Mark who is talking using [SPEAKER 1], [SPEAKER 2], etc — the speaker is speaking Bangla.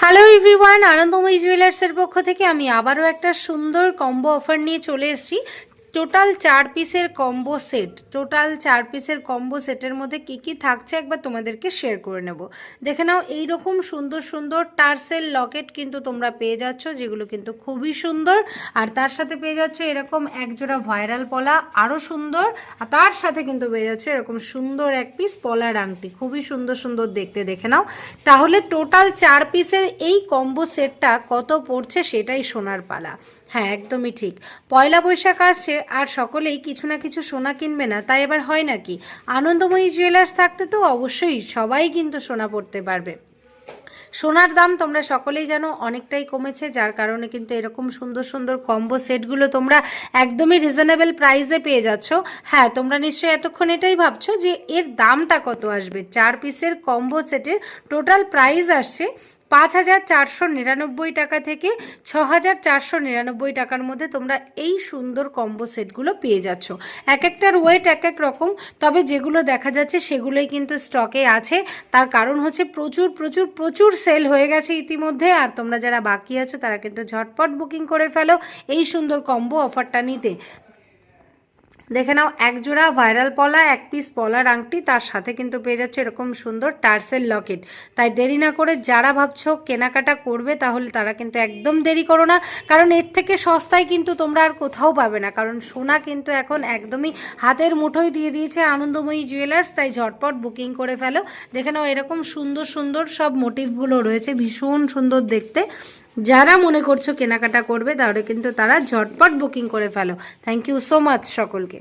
[SPEAKER 1] হ্যালো এভরিওয়ান আনন্দময় জুয়েলার্সের পক্ষ থেকে আমি আবারও একটা সুন্দর কম্বো অফার নিয়ে চলে এসেছি। টোটাল চার পিসের কম্বো সেট টোটাল চার পিসের কম্বো সেটের মধ্যে কি কি থাকছে একবার তোমাদেরকে শেয়ার করে নেব। দেখে নাও এই রকম সুন্দর সুন্দর টার্সেল লকেট কিন্তু তোমরা পেয়ে যাচ্ছ, যেগুলো কিন্তু খুবই সুন্দর। আর তার সাথে পেয়ে যাচ্ছ এরকম একজোড়া ভাইরাল পলা আরও সুন্দর। আর তার সাথে কিন্তু পেয়ে যাচ্ছ এরকম সুন্দর এক পিস পলার আংটি, খুবই সুন্দর সুন্দর দেখতে, দেখে নাও। তাহলে টোটাল চার পিসের এই কম্বো সেটটা কত পড়ছে সেটাই সোনার পালা। হ্যাঁ একদমই ঠিক। পয়লা বৈশাখ আসছে আর সকলেই কিছু না কিছু সোনা কিনবে না, তাই এবার হয় নাকি? আনন্দময়ী জুয়েলার্স থাকতে তো অবশ্যই সবাই কিন্তু সোনা পড়তে পারবে। সোনার দাম তোমরা সকলেই জানো অনেকটাই কমেছে, যার কারণে কিন্তু এরকম সুন্দর সুন্দর কম্বো সেটগুলো তোমরা একদমই রিজনেবল প্রাইসে পেয়ে যাচ্ছ। হ্যাঁ তোমরা নিশ্চয়ই এতক্ষণ এটাই ভাবছ যে এর দামটা কত আসবে? চার পিসের কম্বো সেটের টোটাল প্রাইস আসছে। পাঁচ হাজার চারশো নিরানব্বই টাকা থেকে ছ হাজার চারশো নিরানব্বই টাকার মধ্যে তোমরা এই সুন্দর কম্বো সেটগুলো পেয়ে যাচ্ছ। এক একটার ওয়েট এক এক রকম, তবে যেগুলো দেখা যাচ্ছে সেগুলোই কিন্তু স্টকে আছে। তার কারণ হচ্ছে প্রচুর প্রচুর প্রচুর সেল হয়ে গেছে ইতিমধ্যে, আর তোমরা যারা বাকি আছো তারা কিন্তু ঝটপট বুকিং করে ফেলো এই সুন্দর কম্বো অফারটা নিতে। দেখে নাও, এক জোড়া ভাইরাল পলা, এক পিস পলার আংটি তার সাথে কিন্তু পেয়ে যাচ্ছে এরকম সুন্দর টার্সেল লকেট। তাই দেরি না করে যারা ভাবছ কেনাকাটা করবে, তাহলে তারা কিন্তু একদম দেরি করো না, কারণ এর থেকে সস্তায় কিন্তু তোমরা আর কোথাও পাবে না, কারণ সোনা কিন্তু এখন একদমই হাতের মুঠোয় দিয়ে দিয়েছে আনন্দময়ী জুয়েলার্স তাই ঝটপট বুকিং করে ফেলো। দেখে নাও, এরকম সুন্দর সুন্দর সব মোটিভগুলো রয়েছে, ভীষণ সুন্দর দেখতে। যারা মনে করছ কেনাকাটা করবে, তাহলে কিন্তু তারা ঝটপট বুকিং করে ফেলো। থ্যাংক ইউ সো মাচ সকলকে।